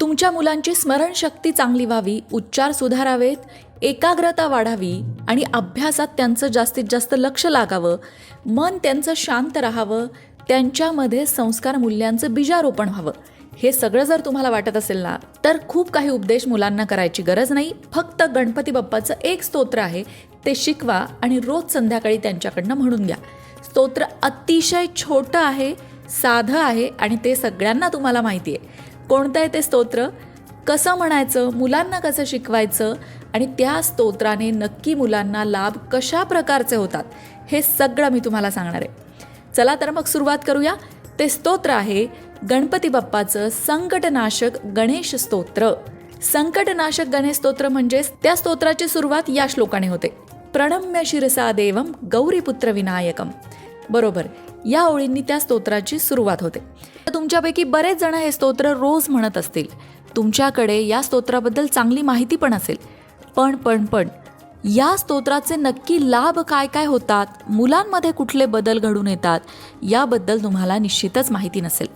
तुमच्या मुलांची स्मरणशक्ती चांगली व्हावी उच्चार सुधारावेत एकाग्रता वाढावी आणि अभ्यासात त्यांचं जास्तीत जास्त लक्ष लागावं मन त्यांचं शांत राहावं त्यांच्यामध्ये संस्कार मूल्यांचं बीजारोपण व्हावं. हे सगळं जर तुम्हाला वाटत असेल ना तर खूप काही उपदेश मुलांना करायची गरज नाही. फक्त गणपती बाप्पाचं एक स्तोत्र आहे ते शिकवा आणि रोज संध्याकाळी त्यांच्याकडनं म्हणून घ्या. स्तोत्र अतिशय छोटं आहे साधं आहे आणि ते सगळ्यांना तुम्हाला माहिती आहे. कोणतं आहे ते स्तोत्र? कसं म्हणायचं? मुलांना कसं शिकवायचं? आणि त्या स्तोत्राने नक्की मुलांना लाभ कशा प्रकारचे होतात? हे सगळं मी तुम्हाला सांगणार आहे. चला तर मग सुरुवात करूया. ते स्तोत्र आहे गणपती बाप्पाचं संकटनाशक गणेश स्तोत्र. संकटनाशक गणेश स्तोत्र म्हणजेच त्या स्तोत्राची सुरुवात या श्लोकाने होते. प्रणम्य शिरसा देवम गौरीपुत्र विनायकम. बरोबर. या ओळींनी त्या स्तोत्राची सुरुवात होते. तुमच्यापैकी बरेच जण हे स्तोत्र रोज म्हणत असतील. तुमच्याकडे या स्तोत्राबद्दल चांगली माहिती पण असेल. पण पण पण या स्तोत्राचे नक्की लाभ काय काय होतात? मुलांमध्ये कुठले बदल घडून येतात? याबद्दल तुम्हाला निश्चितच माहिती नसेल.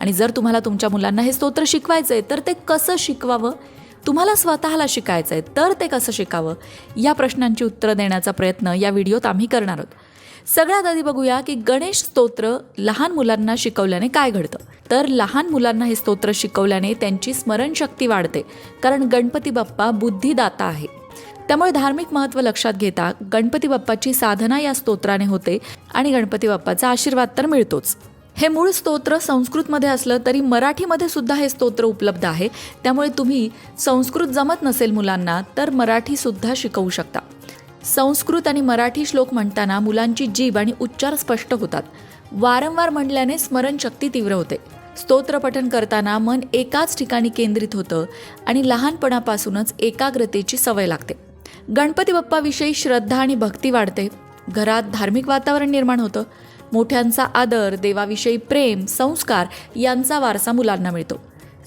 आणि जर तुम्हाला तुमच्या मुलांना हे स्तोत्र शिकवायचं आहे तर ते कसं शिकवावं? तुम्हाला स्वतःला शिकायचं आहे तर ते कसं शिकावं? या प्रश्नांची उत्तरं देण्याचा प्रयत्न या व्हिडिओत आम्ही करणार आहोत. सगळ्यात आधी बघूया की गणेश स्तोत्र लहान मुलांना शिकवल्याने काय घडतं? तर लहान मुलांना हे स्तोत्र शिकवल्याने त्यांची स्मरणशक्ती वाढते कारण गणपती बाप्पा बुद्धिदाता आहे. त्यामुळे धार्मिक महत्त्व लक्षात घेता गणपती बाप्पाची साधना या स्तोत्राने होते आणि गणपती बाप्पाचा आशीर्वाद तर मिळतोच. हे मूळ स्तोत्र संस्कृतमध्ये असलं तरी मराठीमध्ये सुद्धा हे स्तोत्र उपलब्ध आहे. त्यामुळे तुम्ही संस्कृत जमत नसेल मुलांना तर मराठीसुद्धा शिकवू शकता. संस्कृत आणि मराठी श्लोक म्हणताना मुलांची जीभ आणि उच्चार स्पष्ट होतात. वारंवार म्हणल्याने स्मरणशक्ती तीव्र होते. स्तोत्रपठन करताना मन एकाच ठिकाणी केंद्रित होतं आणि लहानपणापासूनच एकाग्रतेची सवय लागते. गणपती बाप्पाविषयी श्रद्धा आणि भक्ती वाढते. घरात धार्मिक वातावरण निर्माण होतं. मोठ्यांचा आदर देवाविषयी प्रेम संस्कार यांचा वारसा मुलांना मिळतो.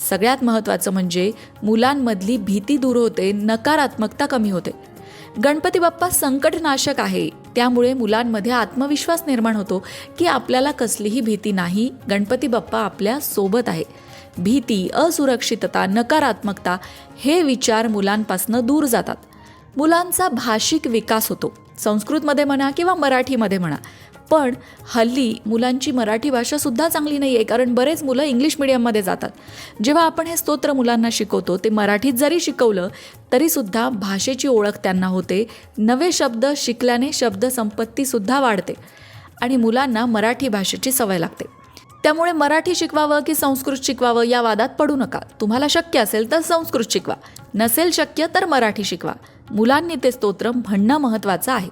सगळ्यात महत्त्वाचं म्हणजे मुलांमधली भीती दूर होते नकारात्मकता कमी होते. गणपती बाप्पा संकटनाशक आहे. त्यामुळे मुलांमध्ये आत्मविश्वास निर्माण होतो की आपल्याला कसलीही भीती नाही गणपती बाप्पा आपल्यासोबत आहे. भीती असुरक्षितता नकारात्मकता हे विचार मुलांपासून दूर जातात. मुलांचा भाषिक विकास होतो. संस्कृतमध्ये म्हणा किंवा मराठीमध्ये म्हणा. पण हल्ली मुलांची मराठी भाषासुद्धा चांगली नाही आहे कारण बरेच मुलं इंग्लिश मिडियममध्ये जातात. जेव्हा आपण हे स्तोत्र मुलांना शिकवतो ते मराठीत जरी शिकवलं तरीसुद्धा भाषेची ओळख त्यांना होते. नवे शब्द शिकल्याने शब्दसंपत्तीसुद्धा वाढते आणि मुलांना मराठी भाषेची सवय लागते. त्यामुळे मराठी शिकवावं की संस्कृत शिकवावं या वादात पडू नका. तुम्हाला शक्य असेल तर संस्कृत शिकवा. नसेल शक्य तर मराठी शिकवा. मुलांनी ते स्तोत्र म्हणणं महत्त्वाचं आहे.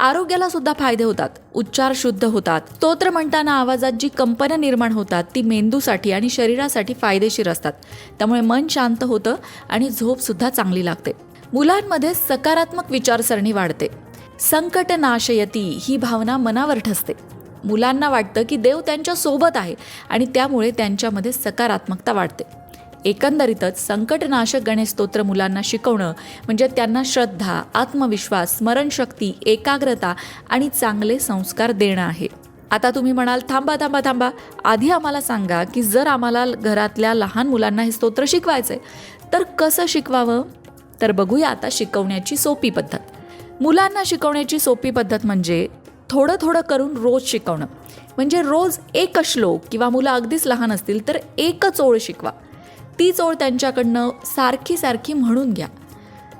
आरोग्याला सुद्धा फायदे होतात. उच्चार शुद्ध होतात. स्तोत्र म्हणताना आवाजात जी कंपनं निर्माण होतात ती मेंदूसाठी आणि शरीरासाठी फायदेशीर असतात. त्यामुळे मन शांत होतं आणि झोप सुद्धा चांगली लागते. मुलांमध्ये सकारात्मक विचारसरणी वाढते. संकट नाशयती ही भावना मनावर ठसते. मुलांना वाटतं की देव त्यांच्यासोबत आहे आणि त्यामुळे त्यांच्यामध्ये सकारात्मकता वाढते. एकंदरीतच संकटनाशक गणेश स्तोत्र मुलांना शिकवणं म्हणजे त्यांना श्रद्धा आत्मविश्वास स्मरणशक्ती एकाग्रता आणि चांगले संस्कार देणं आहे. आता तुम्ही म्हणाल थांबा थांबा थांबा. आधी आम्हाला सांगा की जर आम्हाला घरातल्या लहान मुलांना हे स्तोत्र शिकवायचं आहे तर कसं शिकवावं? तर बघूया आता शिकवण्याची सोपी पद्धत. मुलांना शिकवण्याची सोपी पद्धत म्हणजे थोडं थोडं करून रोज शिकवणं. म्हणजे रोज एक श्लोक किंवा मुलं अगदीच लहान असतील तर एकच ओळ शिकवा. तीच ओळ त्यांच्याकडनं सारखी सारखी म्हणून घ्या.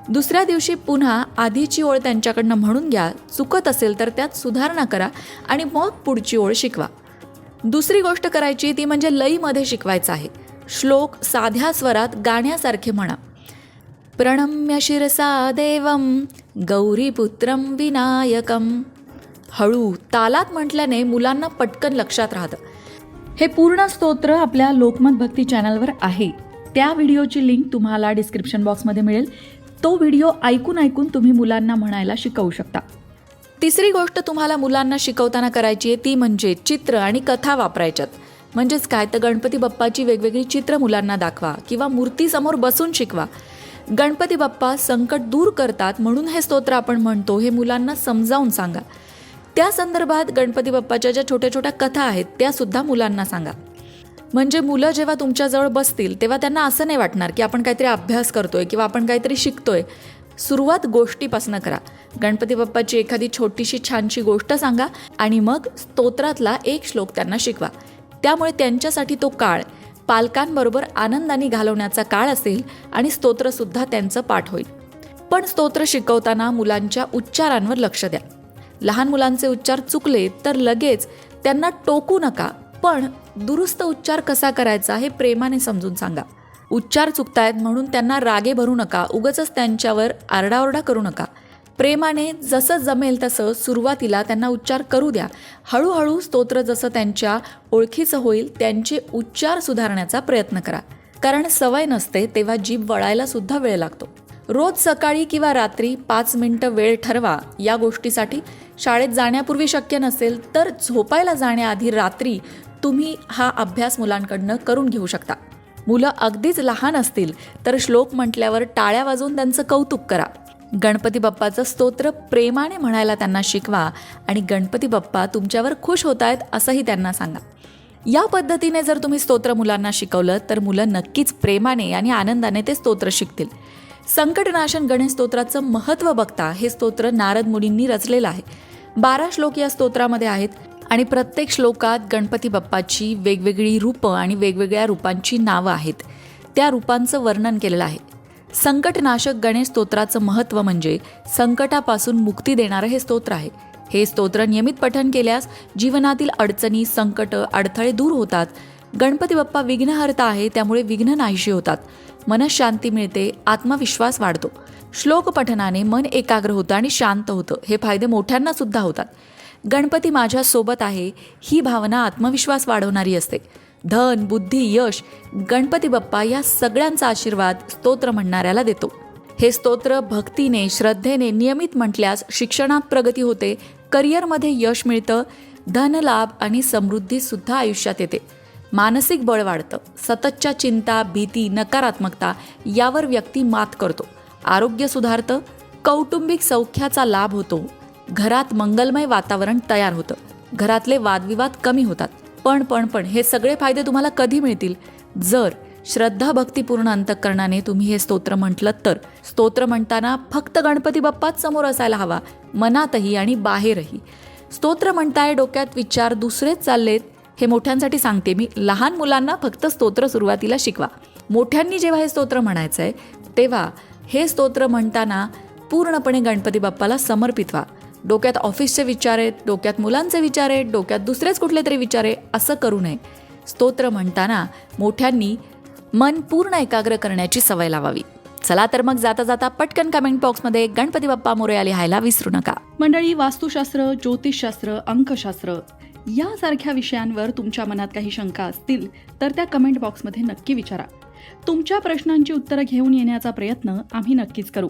दुसऱ्या दिवशी पुन्हा आधीची ओळ त्यांच्याकडनं म्हणून घ्या. चुकत असेल तर त्यात सुधारणा करा आणि मग पुढची ओळ शिकवा. दुसरी गोष्ट करायची ती म्हणजे लईमध्ये शिकवायचं आहे. श्लोक साध्या स्वरात गाण्यासारखे म्हणा. प्रणम्य शिरसा देवम गौरीपुत्रम विनायकम हळू तालात म्हटल्याने मुलांना पटकन लक्षात राहतं. हे पूर्ण स्तोत्र आपल्या लोकमत भक्ती चॅनलवर आहे. त्या व्हिडिओची लिंक तुम्हाला डिस्क्रिप्शन बॉक्समध्ये मिळेल. तो व्हिडिओ ऐकून ऐकून तुम्ही मुलांना म्हणायला शिकवू शकता. तिसरी गोष्ट तुम्हाला मुलांना शिकवताना करायची आहे ती म्हणजे चित्र आणि कथा वापरायच्यात. म्हणजेच काय? तर गणपती बाप्पाची वेगवेगळी चित्र मुलांना दाखवा किंवा मूर्तीसमोर बसून शिकवा. गणपती बाप्पा संकट दूर करतात म्हणून हे स्तोत्र आपण म्हणतो हे मुलांना समजावून सांगा. त्या संदर्भात गणपती बाप्पाच्या ज्या छोट्या छोट्या कथा आहेत त्या सुद्धा मुलांना सांगा. म्हणजे मुलं जेव्हा तुमच्याजवळ बसतील तेव्हा त्यांना असं नाही वाटणार की आपण काहीतरी अभ्यास करतोय किंवा आपण काहीतरी शिकतोय. सुरुवात गोष्टीपासून करा. गणपती बाप्पाची एखादी छोटीशी छानशी गोष्ट सांगा आणि मग स्तोत्रातला एक श्लोक त्यांना शिकवा. त्यामुळे त्यांच्यासाठी तो काळ पालकांबरोबर आनंदाने घालवण्याचा काळ असेल आणि स्तोत्रसुद्धा त्यांचं पाठ होईल. पण स्तोत्र शिकवताना मुलांच्या उच्चारांवर लक्ष द्या. लहान मुलांचे उच्चार चुकले तर लगेच त्यांना टोकू नका पण दुरुस्त उच्चार कसा करायचा हे प्रेमाने समजून सांगा. उच्चार चुकतायत म्हणून त्यांना रागे भरू नका उगच त्यांच्यावर आरडाओरडा करू नका. प्रेमाने जसं जमेल तसं सुरुवातीला त्यांना उच्चार करू द्या. हळूहळू स्तोत्र जसं त्यांच्या ओळखीचं होईल त्यांचे उच्चार सुधारण्याचा प्रयत्न करा. कारण सवय नसते तेव्हा जीभ वळायला सुद्धा वेळ लागतो. रोज सकाळी किंवा रात्री पाच मिनिटं वेळ ठरवा या गोष्टीसाठी. शाळेत जाण्यापूर्वी शक्य नसेल तर झोपायला जाण्याआधी रात्री तुम्ही हा अभ्यास मुलांकडनं करून घेऊ शकता. मुलं अगदीच लहान असतील तर श्लोक म्हटल्यावर टाळ्या वाजवून त्यांचं कौतुक करा. गणपती बाप्पाचं स्तोत्र प्रेमाने म्हणायला त्यांना शिकवा आणि गणपती बाप्पा तुमच्यावर खुश होत आहेत असंही त्यांना सांगा. या पद्धतीने जर तुम्ही स्तोत्र मुलांना शिकवलं तर मुलं नक्कीच प्रेमाने आणि आनंदाने ते स्तोत्र शिकतील. संकटनाशन गणेश स्तोत्राचं महत्त्व बघता हे स्तोत्र नारद मुनींनी रचलेलं आहे. बारा श्लोक या स्तोत्रामध्ये आहेत. आणि प्रत्येक श्लोकात गणपती बाप्पाची वेगवेगळी रूपं आणि वेगवेगळ्या रूपांची नावं आहेत. त्या रूपांचं वर्णन केलेलं आहे. संकटनाशक गणेश स्तोत्राचं महत्त्व म्हणजे संकटापासून मुक्ती देणारं हे स्तोत्र आहे. हे स्तोत्र नियमित पठन केल्यास जीवनातील अडचणी संकट अडथळे दूर होतात. गणपती बाप्पा विघ्नहर्ता आहे त्यामुळे विघ्न नाहीशी होतात. मनशांती मिळते आत्मविश्वास वाढतो. श्लोक पठनाने मन एकाग्र होतं आणि शांत होतं. हे फायदे मोठ्यांना सुद्धा होतात. गणपती माझ्यासोबत आहे ही भावना आत्मविश्वास वाढवणारी असते. धन बुद्धी यश गणपती बाप्पा या सगळ्यांचा आशीर्वाद स्तोत्र म्हणणाऱ्याला देतो. हे स्तोत्र भक्तीने श्रद्धेने नियमित म्हटल्यास शिक्षणात प्रगती होते करिअरमध्ये यश मिळतं धनलाभ आणि समृद्धी सुद्धा आयुष्यात येते. मानसिक बळ वाढतं सततच्या चिंता भीती नकारात्मकता यावर व्यक्ती मात करतो. आरोग्य सुधारतं कौटुंबिक सौख्याचा लाभ होतो घरात मंगलमय वातावरण तयार होतं. घरातले वादविवाद कमी होतात. पण पण पण हे सगळे फायदे तुम्हाला कधी मिळतील? जर श्रद्धा भक्तीपूर्ण अंतकरणाने तुम्ही हे स्तोत्र म्हटलं तर. स्तोत्र म्हणताना फक्त गणपती बाप्पाच समोर असायला हवा. मनातही आणि बाहेरही. स्तोत्र म्हणताय डोक्यात विचार दुसरेच चाललेत. हे मोठ्यांसाठी सांगते मी. लहान मुलांना फक्त स्तोत्र सुरुवातीला शिकवा. मोठ्यांनी जेव्हा हे स्तोत्र म्हणायचं आहे तेव्हा हे स्तोत्र म्हणताना पूर्णपणे गणपती बाप्पाला समर्पित व्हा. डोक्यात ऑफिसचे विचार आहेत डोक्यात मुलांचे विचार आहेत डोक्यात दुसरेच कुठले तरी विचार आहे असं करू नये. स्तोत्र म्हणताना मोठ्यांनी मन पूर्ण एकाग्र करण्याची सवय लावावी. चला तर मग जाता जाता पटकन कमेंट बॉक्समध्ये गणपती बाप्पा मोरया लिहायला विसरू नका. मंडळी वास्तुशास्त्र ज्योतिषशास्त्र अंकशास्त्र यासारख्या विषयांवर तुमच्या मनात काही शंका असतील तर त्या कमेंट बॉक्समध्ये नक्की विचारा. तुमच्या प्रश्नांची उत्तरं घेऊन येण्याचा प्रयत्न आम्ही नक्कीच करू.